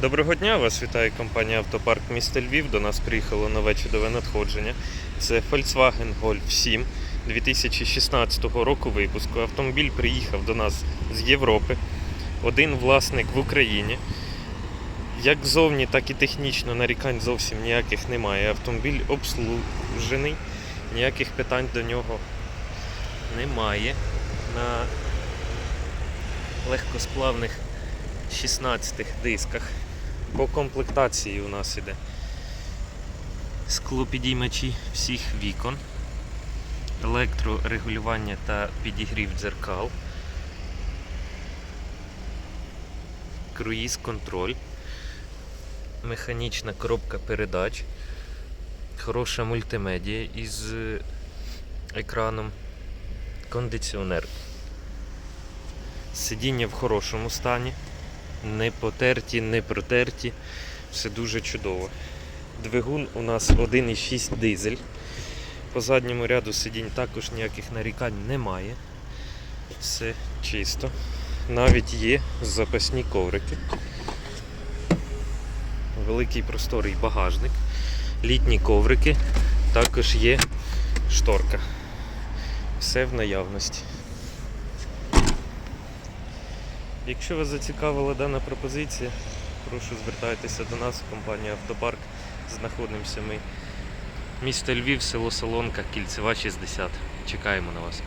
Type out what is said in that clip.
Доброго дня, вас вітає компанія Автопарк міста Львів. До нас приїхало нове чудове надходження. Це Volkswagen Golf 7 2016 року випуску. Автомобіль приїхав до нас з Європи. Один власник в Україні. Як зовні, так і технічно нарікань зовсім ніяких немає. Автомобіль обслужений, ніяких питань до нього немає. На легкосплавних 16 дисках. По комплектації у нас іде склопідіймачі всіх вікон, електрорегулювання та підігрів дзеркал, круїз контроль, механічна коробка передач, хороша мультимедія із е, екраном, кондиціонер. Сидіння в хорошому стані не потерті, не протерті. Все дуже чудово. Двигун у нас 1,6 дизель. По задньому ряду сидінь також ніяких нарікань немає. Все чисто. Навіть є запасні коврики. Великий просторий багажник. Літні коврики. Також є шторка. Все в наявності. Якщо вас зацікавила дана пропозиція, прошу звертайтеся до нас, компанія Автопарк. Знаходимося ми місто Львів, село Солонка, Кільцева 60. Чекаємо на вас.